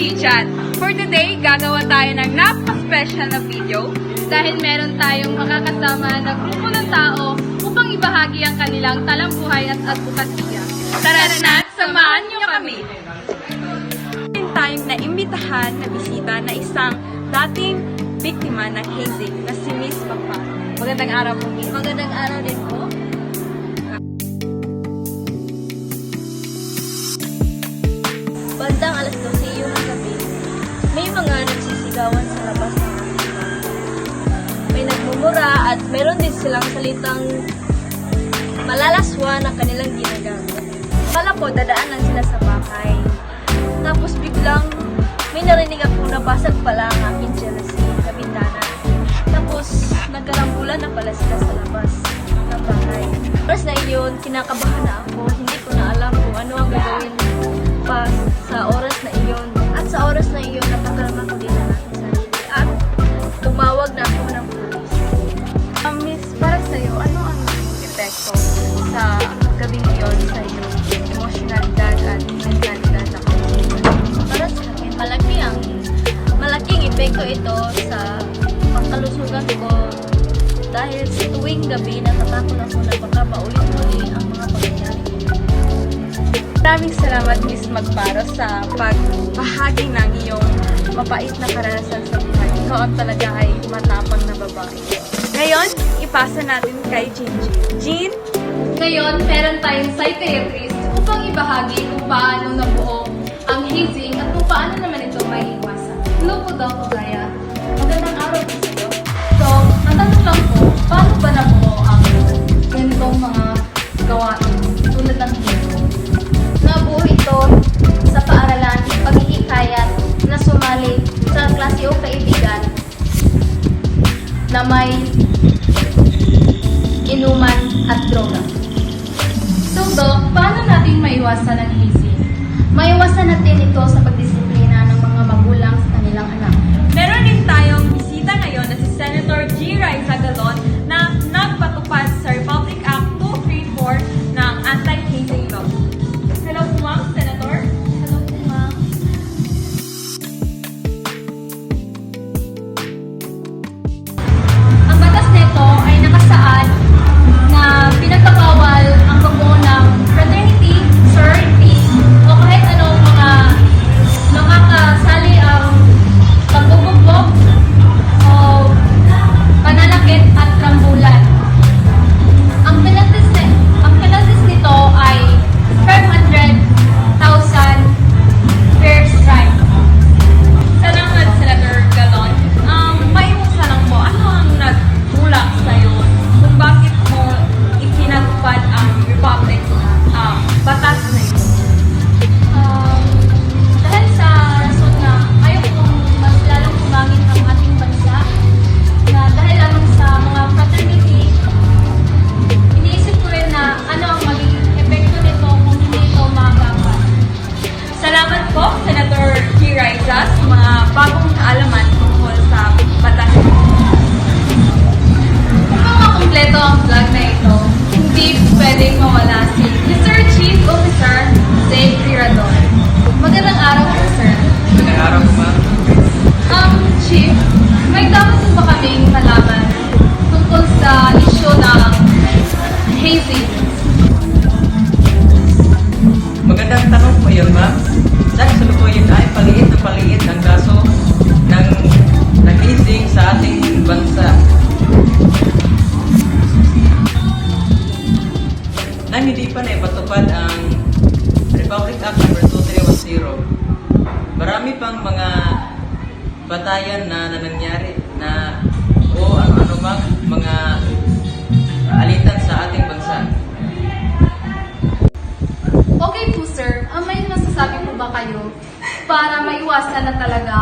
Chichat. For today, gagawa tayo ng napaka-special na video dahil meron tayong makakasama na grupo ng tao upang ibahagi ang kanilang talambuhay at advokasya. Tara na at samahan niyo kami! Meron tayong naimbitahan na bisita na isang dating biktima ng hazing na si Miss Papa. Magandang araw po, Miss. Magandang araw din po. At meron din silang salitang malalaswa na kanilang ginagamit. Kala ko dadaanan sila sa bahay. Tapos biglang may narinig ako na basag pala ang aking jealousy sa bintana. Tapos nagkarambulan na pala sila sa labas ng bahay. Oras na iyon, kinakabahan tuwing gabi natatakot ako na baka maulit-uli ang mga pangyayari. Maraming salamat, Miss Magparo, sa pagbahagi ng iyong mapait na karanasan sa buhay. Ikaw ang talaga ay matapang na babae. Ngayon, ipasa natin kay Jean Jean. Ngayon, meron tayong psychiatrist upang ibahagi kung paano nabuo ang hazing at kung paano naman ito may iwasan. Hello po, Doc tulad ng hazing? Nabuo ito sa paaralan, paghihikayat na sumali sa klase o kaibigan na may inuman at droga. So, Doc, paano natin maiwasan ang hazing? Maiwasan natin ito sa Sa kasalukuyan ay paliit na paliit ang kaso ng nag-hazing sa ating bansa. Nang hindi pa na ipatupad ang Republic Act No. 2310, marami pang mga batayan na nangyari na o ano-ano bang talaga